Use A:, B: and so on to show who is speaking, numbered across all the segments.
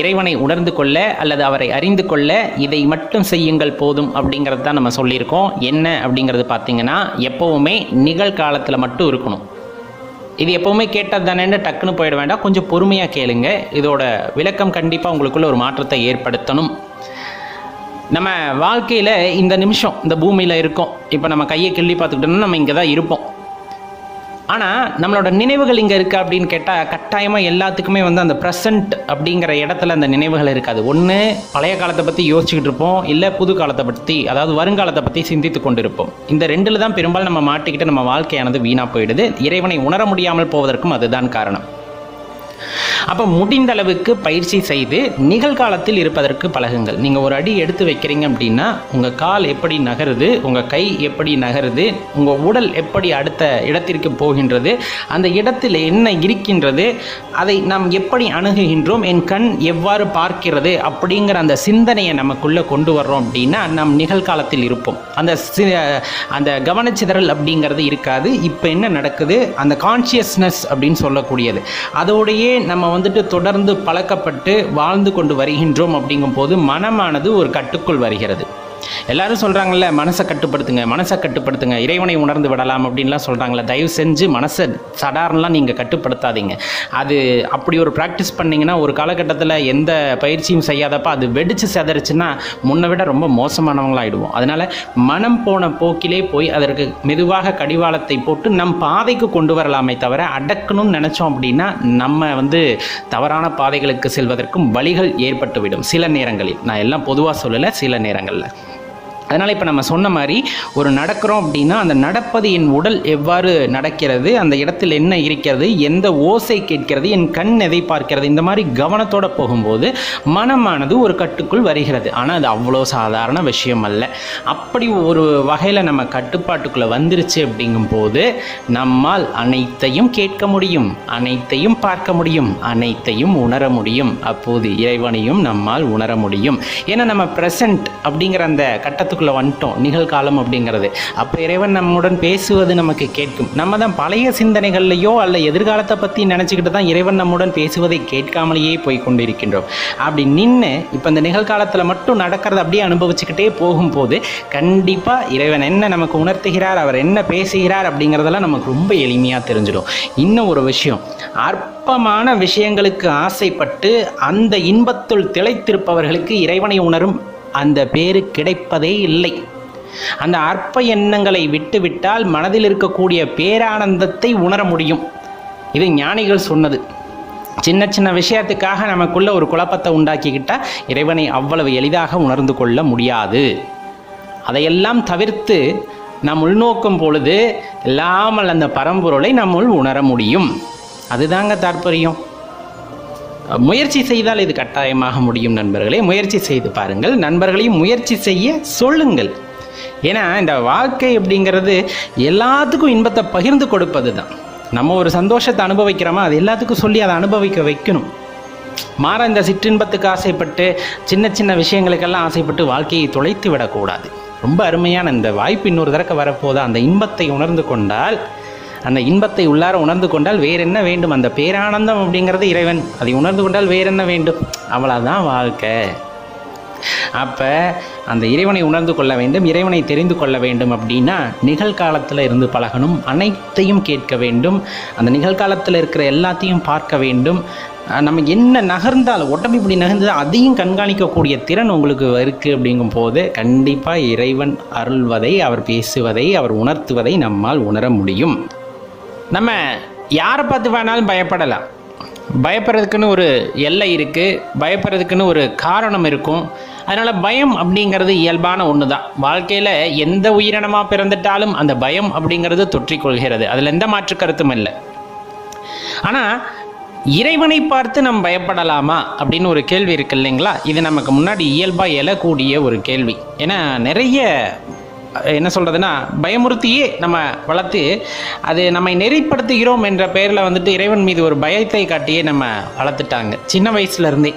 A: இறைவனை உணர்ந்து கொள்ள அல்லது அவரை அறிந்து கொள்ள இதை மட்டும் செய்யுங்கள் போதும் அப்படிங்கிறது தான் நம்ம சொல்லியிருக்கோம். என்ன அப்படிங்கிறது பார்த்தீங்கன்னா எப்போவுமே நிகழ்காலத்தில் மட்டும் இருக்கணும். இது எப்போவுமே கேட்டது தானேன்னு டக்குன்னு போயிட வேண்டாம். கொஞ்சம் பொறுமையாக கேளுங்க. இதோட விளக்கம் கண்டிப்பாக உங்களுக்குள்ள ஒரு மாற்றத்தை ஏற்படுத்தணும். நம்ம வாழ்க்கையில் இந்த நிமிஷம் இந்த பூமியில் இருக்கோம். இப்போ நம்ம கையை கிள்ளி பார்த்துக்கிட்டோம்னா நம்ம இங்கே தான் இருப்போம். ஆனால் நம்மளோட நினைவுகள் இங்கே இருக்குது அப்படின்னு கேட்டால் கட்டாயமாக எல்லாத்துக்குமே வந்து அந்த ப்ரெசன்ட் அப்படிங்கிற இடத்துல அந்த நினைவுகள் இருக்காது. ஒன்று பழைய காலத்தை பற்றி யோசிச்சுக்கிட்டு இருப்போம். இல்லை புது காலத்தை பற்றி அதாவது வருங்காலத்தை பற்றி சிந்தித்து கொண்டு இருப்போம் இந்த ரெண்டில் தான் பெரும்பாலும் நம்ம மாட்டிக்கிட்டு நம்ம வாழ்க்கையானது வீணாக போயிடுது. இறைவனை உணர முடியாமல் போவதற்கும் அதுதான் காரணம். அப்போ முடிந்த அளவுக்கு பயிற்சி செய்து நிகழ்காலத்தில் இருப்பதற்கு பழகுங்கள். நீங்கள் ஒரு அடி எடுத்து வைக்கிறீங்க அப்படின்னா உங்கள் கால் எப்படி நகருது உங்கள் கை எப்படி நகருது உங்கள் உடல் எப்படி அடுத்த இடத்திற்கு போகின்றது அந்த இடத்தில் என்ன இருக்கின்றது அதை நாம் எப்படி அணுகுகின்றோம் என் கண் எவ்வாறு பார்க்கிறது அப்படிங்கிற அந்த சிந்தனையை நமக்குள்ளே கொண்டு வர்றோம் அப்படின்னா நம் நிகழ்காலத்தில் இருப்போம். அந்த சி- அந்த கவனச்சிதறல் அப்படிங்கிறது இருக்காது. இப்போ என்ன நடக்குது? அந்த கான்ஷியஸ்னஸ் அப்படின்னு சொல்லக்கூடியது. அதோடையே நம்ம வந்துட்டு தொடர்ந்து பழக்கப்பட்டு வாழ்ந்து கொண்டு வருகின்றோம் அப்படிங்கும்போது மனமானது ஒரு கட்டுக்குள் வருகிறது. எல்லாரும் சொல்கிறாங்கல்ல மனசை கட்டுப்படுத்துங்க மனசை கட்டுப்படுத்துங்க இறைவனை உணர்ந்து விடலாம் அப்படின்லாம் சொல்கிறாங்களே தயவு செஞ்சு மனசை சடார்லாம் நீங்கள் கட்டுப்படுத்தாதீங்க. அது அப்படி ஒரு ப்ராக்டிஸ் பண்ணிங்கன்னா ஒரு காலகட்டத்தில் எந்த பயிற்சியும் செய்யாதப்ப அது வெடித்து செதறிச்சுன்னா முன்னை விட ரொம்ப மோசமானவங்களாகிடுவோம் அதனால் மனம் போன போக்கிலே போய் அதற்கு மெதுவாக கடிவாளத்தை போட்டு நம் பாதைக்கு கொண்டு வரலாமே தவிர அடக்கணும்னு நினச்சோம் அப்படின்னா நம்ம வந்து தவறான பாதைகளுக்கு செல்வதற்கும் வழிகள் ஏற்பட்டுவிடும் சில நேரங்களில். நான் எல்லாம் பொதுவாக சொல்லலை சில நேரங்களில். அதனால் இப்போ நம்ம சொன்ன மாதிரி ஒரு நடக்கிறோம் அப்படின்னா அந்த நடப்பது என் உடல் எவ்வாறு நடக்கிறது அந்த இடத்தில் என்ன இருக்கிறது எந்த ஓசை கேட்கிறது என் கண் எதை பார்க்கிறது இந்த மாதிரி கவனத்தோடு போகும்போது மனமானது ஒரு கட்டுக்குள் வருகிறது. ஆனால் அது அவ்வளோ சாதாரண விஷயம் அல்ல. அப்படி ஒரு வகையில் நம்ம கட்டுப்பாட்டுக்குள்ளே வந்துருச்சு அப்படிங்கும்போது நம்மால் அனைத்தையும் கேட்க முடியும் அனைத்தையும் பார்க்க முடியும் அனைத்தையும் உணர முடியும். அப்போது இறைவனையும் நம்மால் உணர முடியும். ஏன்னா நம்ம ப்ரெசன்ட் அப்படிங்கிற அந்த கட்டத்துக்குள்ளே வந்துட்டோம் நிகழ்காலம் அப்படிங்கிறது. அப்போ இறைவன் நம்முடன் பேசுவது நமக்கு கேட்கும். நம்ம தான் பழைய சிந்தனைகள்லையோ அல்ல எதிர்காலத்தை பற்றி நினச்சிக்கிட்டு தான் இறைவன் நம்முடன் பேசுவதை கேட்காமலேயே போய் கொண்டிருக்கின்றோம். அப்படி நின்று இப்போ இந்த நிகழ்காலத்தில் மட்டும் நடக்கிறத அப்படியே அனுபவிச்சுக்கிட்டே போகும்போது கண்டிப்பாக இறைவன் என்ன நமக்கு உணர்த்துகிறார் அவர் என்ன பேசுகிறார் அப்படிங்கிறதெல்லாம் நமக்கு ரொம்ப எளிமையாக தெரிஞ்சிடும். இன்னும் ஒரு விஷயம் அற்பமான விஷயங்களுக்கு ஆசைப்பட்டு அந்த இன்பத்துள் திளைத்திருப்பவர்களுக்கு இறைவனை உணரும் அந்த பேரு கிடைப்பதே இல்லை. அந்த அற்ப எண்ணங்களை விட்டுவிட்டால் மனதில் இருக்கக்கூடிய பேரானந்தத்தை உணர முடியும். இது ஞானிகள் சொன்னது. சின்ன சின்ன விஷயத்துக்காக நமக்குள்ள ஒரு குழப்பத்தை உண்டாக்கிக்கிட்டா இறைவனை அவ்வளவு எளிதாக உணர்ந்து கொள்ள முடியாது. அதையெல்லாம் தவிர்த்து நாம் உள்நோக்கும் பொழுது இல்லாமல் அந்த பரம்பொருளை நம்முள் உணர முடியும். அதுதாங்க தாற்பயம். முயற்சி செய்தால் இது கட்டாயமாக முடியும் நண்பர்களே. முயற்சி செய்து பாருங்கள். நண்பர்களையும் முயற்சி செய்ய சொல்லுங்கள். ஏன்னா இந்த வாழ்க்கை அப்படிங்கிறது எல்லாத்துக்கும் இன்பத்தை பகிர்ந்து கொடுப்பது தான் நம்ம ஒரு சந்தோஷத்தை அனுபவிக்கிறோமா? அது எல்லாத்துக்கும் சொல்லி அதை அனுபவிக்க வைக்கணும். மாற இந்த சிற்றின்பத்துக்கு ஆசைப்பட்டு சின்ன சின்ன விஷயங்களுக்கெல்லாம் ஆசைப்பட்டு வாழ்க்கையை தொலைத்து விடக்கூடாது. ரொம்ப அருமையான இந்த வாய்ப்பு இன்னொரு தடக்க வரப்போதா அந்த இன்பத்தை உணர்ந்து கொண்டால் அந்த இன்பத்தை உள்ளார உணர்ந்து கொண்டால் வேற என்ன வேண்டும்? அந்த பேரானந்தம் அப்படிங்கிறது இறைவன். அதை உணர்ந்து கொண்டால் வேற என்ன வேண்டும்? அவ்வளோதான் வாழ்க்கை. அப்போ அந்த இறைவனை உணர்ந்து கொள்ள வேண்டும் இறைவனை தெரிந்து கொள்ள வேண்டும் அப்படின்னா நிகழ்காலத்தில் இருந்து பழகணும். அனைத்தையும் கேட்க வேண்டும். அந்த நிகழ்காலத்தில் இருக்கிற எல்லாத்தையும் பார்க்க வேண்டும். நம்ம என்ன நகர்ந்தாலும் உடம்பு இப்படி நகர்ந்தது அதையும் கண்காணிக்கக்கூடிய திறன் உங்களுக்கு இருக்குது அப்படிங்கும் போது கண்டிப்பாக இறைவன் அருள்வதை அவர் பேசுவதை அவர் உணர்த்துவதை நம்மால் உணர முடியும். நம்ம யாரை பார்த்து வேணாலும் பயப்படலாம். பயப்படுறதுக்குன்னு ஒரு எல்லை இருக்குது பயப்படுறதுக்குன்னு ஒரு காரணம் இருக்கும். அதனால் பயம் அப்படிங்கிறது இயல்பான ஒன்று தான் வாழ்க்கையில் எந்த உயிரினமாக பிறந்துட்டாலும் அந்த பயம் அப்படிங்கிறது தொற்றிக்கொள்கிறது. அதில் எந்த மாற்று கருத்தும் இல்லை. ஆனால் இறைவனை பார்த்து நம்ம பயப்படலாமா அப்படின்னு ஒரு கேள்வி இருக்கு இல்லைங்களா? இது நமக்கு முன்னாடி இயல்பாக எழக்கூடிய ஒரு கேள்வி. ஏன்னா நிறைய என்ன சொல்கிறதுனா பயமுறுத்தியே நம்ம வளர்த்து அது நம்மை நெறிப்படுத்துகிறோம் என்ற பெயரில் வந்துட்டு இறைவன் மீது ஒரு பயத்தை காட்டியே நம்ம வளர்த்துட்டாங்க. சின்ன வயசுலேருந்தே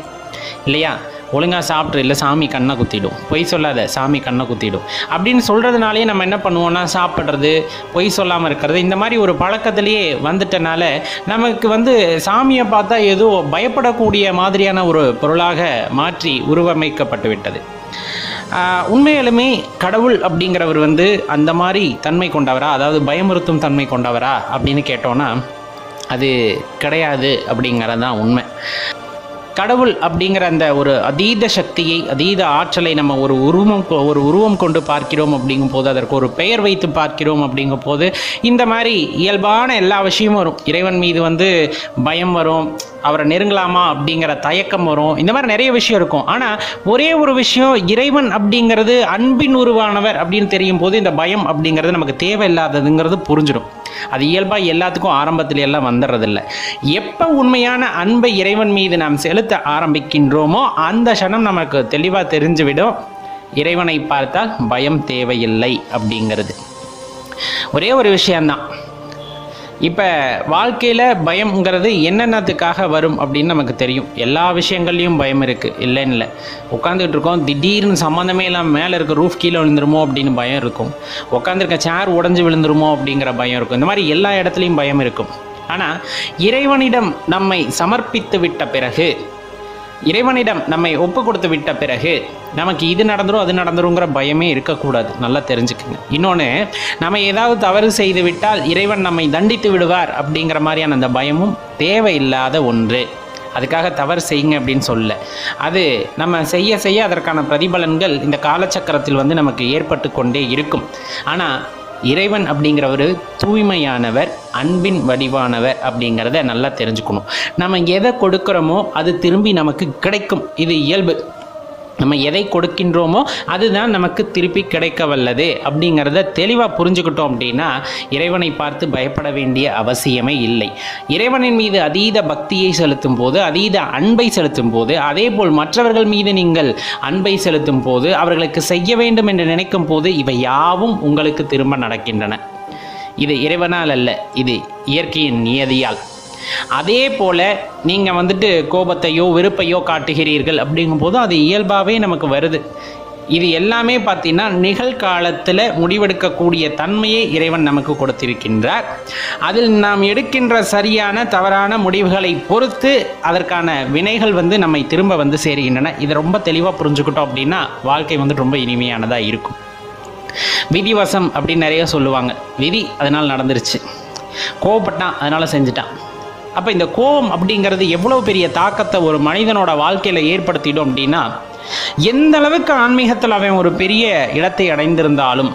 A: இல்லையா? ஒழுங்காக சாப்பிட்ரு இல்லை சாமி கண்ணை குத்திடும். பொய் சொல்லாத சாமி கண்ணை குத்திடும். அப்படின்னு சொல்கிறதுனாலே நம்ம என்ன பண்ணுவோம்னா சாப்பிட்றது பொய் சொல்லாமல் இருக்கிறது இந்த மாதிரி ஒரு பழக்கத்திலேயே வந்துட்டனால நமக்கு வந்து சாமியை பார்த்தா ஏதோ பயப்படக்கூடிய மாதிரியான ஒரு பொருளாக மாற்றி உருவமைக்கப்பட்டு விட்டது. உண்மையாலுமே கடவுள் அப்படிங்கிறவர் வந்து அந்த மாதிரி தன்மை கொண்டவரா? அதாவது பயமுறுத்தும் தன்மை கொண்டவரா? அப்படின்னு கேட்டோன்னா அது கிடையாது அப்படிங்கிறது தான் உண்மை. கடவுள் அப்படிங்கிற அந்த ஒரு அதீத சக்தியை அதீத ஆற்றலை நம்ம ஒரு உருவம் கொ- ஒரு உருவம் கொண்டு பார்க்கிறோம் அப்படிங்கும் போது அதற்கு ஒரு பெயர் வைத்து பார்க்கிறோம் அப்படிங்கும் போது இந்த மாதிரி இயல்பான எல்லா விஷயமும் வரும். இறைவன் மீது வந்து பயம் வரும். அவரை நெருங்கலாமா அப்படிங்கிற தயக்கம் வரும். இந்த மாதிரி நிறைய விஷயம் இருக்கும். ஆனால் ஒரே ஒரு விஷயம் இறைவன் அப்படிங்கிறது அன்பின் உருவானவர் அப்படின்னு தெரியும் போது இந்த பயம் அப்படிங்கிறது நமக்கு தேவையில்லாததுங்கிறது புரிஞ்சிடும். அது இயல்பாக எல்லாத்துக்கும் ஆரம்பத்தில் எல்லாம் வந்துடுறதில்ல. எப்போ உண்மையான அன்பை இறைவன் மீது நாம் செலுத்த ஆரம்பிக்கின்றோமோ அந்த க்ஷணம் நமக்கு தெளிவாக தெரிஞ்சுவிடும். இறைவனை பார்த்தால் பயம் தேவையில்லை அப்படிங்கிறது. ஒரே ஒரு விஷயம்தான். இப்போ வாழ்க்கையில் பயம்ங்கிறது என்னென்னத்துக்காக வரும் அப்படின்னு நமக்கு தெரியும். எல்லா விஷயங்கள்லையும் பயம் இருக்குது இல்லைன்னு இல்லை. உட்காந்துட்டு இருக்கோம் திடீர்னு சம்மந்தமே இல்லாமல் மேலே இருக்க ரூஃப் கீழே விழுந்துருமோ அப்படின்னு பயம் இருக்கும். உட்காந்துருக்க சேர் உடஞ்சி விழுந்துருமோ அப்படிங்கிற பயம் இருக்கும். இந்த மாதிரி எல்லா இடத்துலையும் பயம் இருக்கும். ஆனால் இறைவனிடம் நம்மை சமர்ப்பித்து விட்ட பிறகு இறைவனிடம் நம்மை ஒப்பு கொடுத்து விட்ட பிறகு நமக்கு இது நடந்துரும் அது நடந்துருங்கிற பயமே இருக்கக்கூடாது. நல்லா தெரிஞ்சுக்குங்க. இன்னொன்று நம்ம ஏதாவது தவறு செய்து விட்டால் இறைவன் நம்மை தண்டித்து விடுவார் அப்படிங்கிற மாதிரியான அந்த பயமும் தேவையில்லாத ஒன்று. அதுக்காக தவறு செய்யுங்க அப்படின்னு சொல்ல. அது நம்ம செய்ய செய்ய அதற்கான பிரதிபலன்கள் இந்த காலச்சக்கரத்தில் வந்து நமக்கு ஏற்பட்டு கொண்டே இருக்கும். ஆனால் இறைவன் அப்படிங்கிறவர் தூய்மையானவர் அன்பின் வடிவானவர் அப்படிங்கிறத நல்லா தெரிஞ்சுக்கணும். நம்ம எதை கொடுக்குறோமோ அது திரும்பி நமக்கு கிடைக்கும். இது இயல்பு. நம்ம எதை கொடுக்கின்றோமோ அதுதான் நமக்கு திருப்பி கிடைக்க வல்லது அப்படிங்கிறத தெளிவாக புரிஞ்சுக்கிட்டோம் அப்படின்னா இறைவனை பார்த்து பயப்பட வேண்டிய அவசியமே இல்லை. இறைவனின் மீது அதீத பக்தியை செலுத்தும் போது அதீத அன்பை செலுத்தும் போது அதே போல் மற்றவர்கள் மீது நீங்கள் அன்பை செலுத்தும் போது அவர்களுக்கு செய்ய வேண்டும் என்று நினைக்கும் போது இவை யாவும் உங்களுக்கு திரும்ப நடக்கின்றன. இது இறைவனால் அல்ல இது இயற்கையின் நியதியால். அதே போல் நீங்கள் வந்துட்டு கோபத்தையோ வெறுப்பையோ காட்டுகிறீர்கள் அப்படிங்கும்போது அது இயல்பாகவே நமக்கு வருது. இது எல்லாமே பார்த்தீங்கன்னா நிகழ்காலத்தில் முடிவெடுக்கக்கூடிய தன்மையை இறைவன் நமக்கு கொடுத்திருக்கின்றார். அதில் நாம் எடுக்கின்ற சரியான தவறான முடிவுகளை பொறுத்து அதற்கான வினைகள் வந்து நம்மை திரும்ப வந்து சேருகின்றன. இதை ரொம்ப தெளிவாக புரிஞ்சுக்கிட்டோம் அப்படின்னா வாழ்க்கை வந்து ரொம்ப இனிமையானதாக இருக்கும். விதிவசம் அப்படின்னு நிறைய சொல்லுவாங்க. விதி அதனால் நடந்துருச்சு. கோவப்பட்டான் அதனால் செஞ்சுட்டான். அப்போ இந்த கோபம் அப்படிங்கிறது எவ்வளோ பெரிய தாக்கத்தை ஒரு மனிதனோட வாழ்க்கையில் ஏற்படுத்திடும் அப்படின்னா எந்த அளவுக்கு ஆன்மீகத்தில் அவன் ஒரு பெரிய இடத்தை அடைந்திருந்தாலும்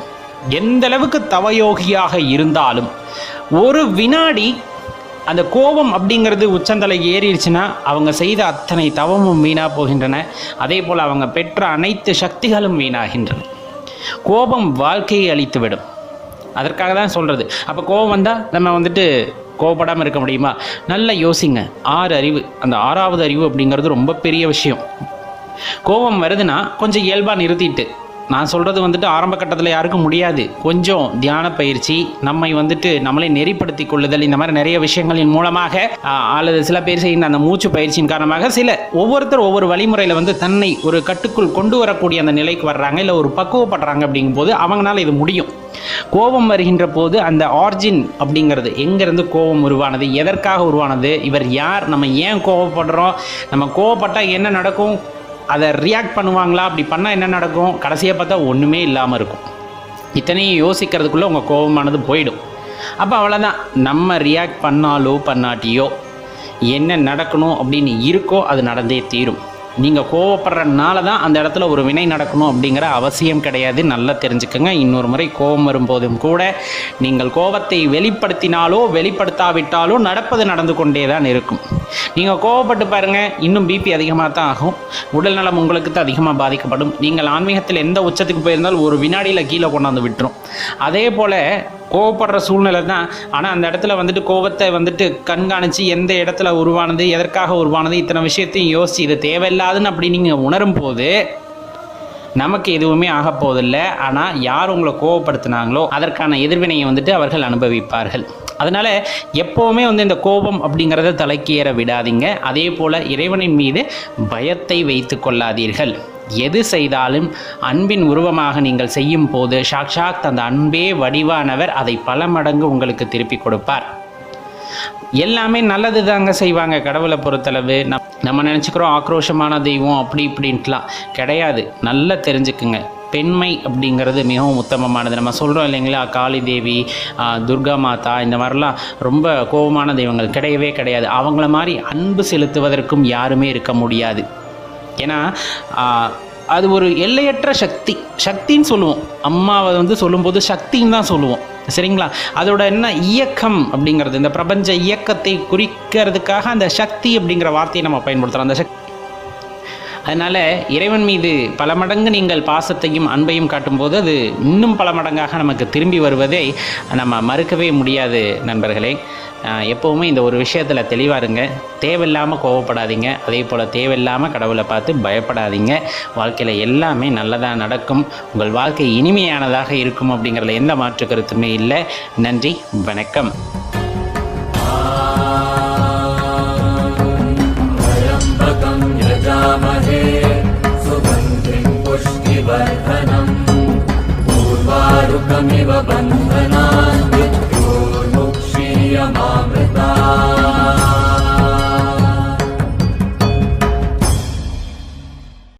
A: எந்த அளவுக்கு தவயோகியாக இருந்தாலும் ஒரு வினாடி அந்த கோபம் அப்படிங்கிறது உச்சந்தலை ஏறிடுச்சுன்னா அவங்க செய்த அத்தனை தவமும் வீணாக போகின்றன. அதே போல் அவங்க பெற்ற அனைத்து சக்திகளும் வீணாகின்றன. கோபம் வாழ்க்கையை அழித்துவிடும். அதற்காக தான் சொல்கிறது அப்போ கோபம் வந்தால் நம்ம வந்துட்டு கோபப்படாமல் இருக்க முடியுமா? நல்லா யோசிங்க. ஆறு அறிவு. அந்த ஆறாவது அறிவு அப்படிங்கிறது ரொம்ப பெரிய விஷயம். கோபம் வருதுன்னா கொஞ்சம் இயல்பாக நிறுத்திட்டு நான் சொல்கிறது வந்துட்டு ஆரம்ப கட்டத்தில் யாருக்கும் முடியாது. கொஞ்சம் தியான பயிற்சி நம்மை வந்துட்டு நம்மளை நெறிப்படுத்தி கொள்ளுதல் இந்த மாதிரி நிறைய விஷயங்களின் மூலமாக அல்லது சில பேர் செய்கின்ற அந்த மூச்சு பயிற்சியின் காரணமாக சில ஒவ்வொருத்தர் ஒவ்வொரு வழிமுறையில் வந்து தன்னை ஒரு கட்டுக்குள் கொண்டு வரக்கூடிய அந்த நிலைக்கு வர்றாங்க இல்லை ஒரு பக்குவப்படுறாங்க அப்படிங்கும்போது அவங்களால இது முடியும். கோபம் வருகின்ற போது அந்த ஆர்ஜின் அப்படிங்கிறது எங்கேருந்து கோபம் உருவானது எதற்காக உருவானது இவர் யார் நம்ம ஏன் கோபப்படுறோம் நம்ம கோவப்பட்டால் என்ன நடக்கும் அதை ரியாக்ட் பண்ணுவாங்களா? அப்படி பண்ணால் என்ன நடக்கும்? கடைசியாக பார்த்தா ஒன்றுமே இல்லாமல் இருக்கும். இத்தனையும் யோசிக்கிறதுக்குள்ளே உங்கள் கோபமானது போயிடும். அப்போ அவ்வளோதான் நம்ம ரியாக்ட் பண்ணாலோ பண்ணாட்டியோ என்ன நடக்கணும் அப்படின்னு இருக்கோ அது நடந்தே தீரும். நீங்கள் கோவப்படுறதுனால தான் அந்த இடத்துல ஒரு வினை நடக்கணும் அப்படிங்கிற அவசியம் கிடையாது. நல்லா தெரிஞ்சுக்கோங்க. இன்னொரு முறை கோபம் வரும்போதும் கூட நீங்கள் கோபத்தை வெளிப்படுத்தினாலோ வெளிப்படுத்தாவிட்டாலோ நடப்பது நடந்து கொண்டே தான் இருக்கும். நீங்கள் கோவப்பட்டு பாருங்கள் இன்னும் பிபி அதிகமாக தான் ஆகும். உடல் நலம் உங்களுக்கு தான் அதிகமாக பாதிக்கப்படும். நீங்கள் ஆன்மீகத்தில் எந்த உச்சத்துக்கு போயிருந்தாலும் ஒரு வினாடியில் கீழே கொண்டாந்து விட்டுரும். அதே போல் கோவப்படுற சூழ்நிலை தான். ஆனால் அந்த இடத்துல வந்துட்டு கோபத்தை வந்துட்டு கண்காணித்து எந்த இடத்துல உருவானது எதற்காக உருவானது இத்தனை விஷயத்தையும் யோசிச்சு இது தேவையில்லாதுன்னு அப்படி நீங்கள் உணரும் போது நமக்கு எதுவுமே ஆகப் போவதில்லை ஆனால் யார் உங்களை கோவப்படுத்தினாங்களோ அதற்கான எதிர்வினையை வந்துட்டு அவர்கள் அனுபவிப்பார்கள். அதனால் எப்போவுமே வந்து இந்த கோபம் அப்படிங்கிறத தலைக்கு ஏற விடாதீங்க. அதே போல் இறைவனின் மீது பயத்தை வைத்து கொள்ளாதீர்கள். எது செய்தாலும் அன்பின் உருவமாக நீங்கள் செய்யும் போது சாக்ஷாத் அந்த அன்பே வடிவானவர் அதை பல மடங்கு உங்களுக்கு திருப்பி கொடுப்பார். எல்லாமே நல்லது தாங்க செய்வாங்க கடவுளை பொறுத்தளவு. நம் நம்ம நினச்சிக்கிறோம் ஆக்ரோஷமான தெய்வம் அப்படி இப்படின்ட்டுலாம் கிடையாது. நல்லா தெரிஞ்சுக்குங்க. பெண்மை அப்படிங்கிறது மிகவும் உத்தமமானது. நம்ம சொல்கிறோம் இல்லைங்களா காளி தேவி துர்கா மாதா இந்த மாதிரிலாம் ரொம்ப கோபமான தெய்வங்கள் கிடையவே கிடையாது. அவங்கள மாதிரி அன்பு செலுத்துவதற்கும் யாருமே இருக்க முடியாது. ஏன்னா அது ஒரு எல்லையற்ற சக்தி. சக்தின்னு சொல்லுவோம். அம்மாவை வந்து சொல்லும்போது சக்தின்னு தான் சொல்லுவோம். சரிங்களா? அதோட என்ன இயக்கம் அப்படிங்கிறது இந்த பிரபஞ்ச இயக்கத்தை குறிக்கிறதுக்காக அந்த சக்தி அப்படிங்கிற வார்த்தையை நம்ம பயன்படுத்துகிறோம் அந்த சக்தி அதனால் இறைவன் மீது பல மடங்கு நீங்கள் பாசத்தையும் அன்பையும் காட்டும்போது அது இன்னும் பல மடங்காக நமக்கு திரும்பி வருவதை நம்ம மறுக்கவே முடியாது நண்பர்களே. எப்போவுமே இந்த ஒரு விஷயத்தில் தெளிவாக இருங்க. தேவையில்லாமல் கோவப்படாதீங்க. அதே போல் தேவையில்லாமல் கடவுளை பார்த்து பயப்படாதீங்க. வாழ்க்கையில் எல்லாமே நல்லதாக நடக்கும். உங்கள் வாழ்க்கை இனிமையானதாக இருக்கும் அப்படிங்கிறதுல எந்த மாற்று கருத்துமே இல்லை. நன்றி வணக்கம்.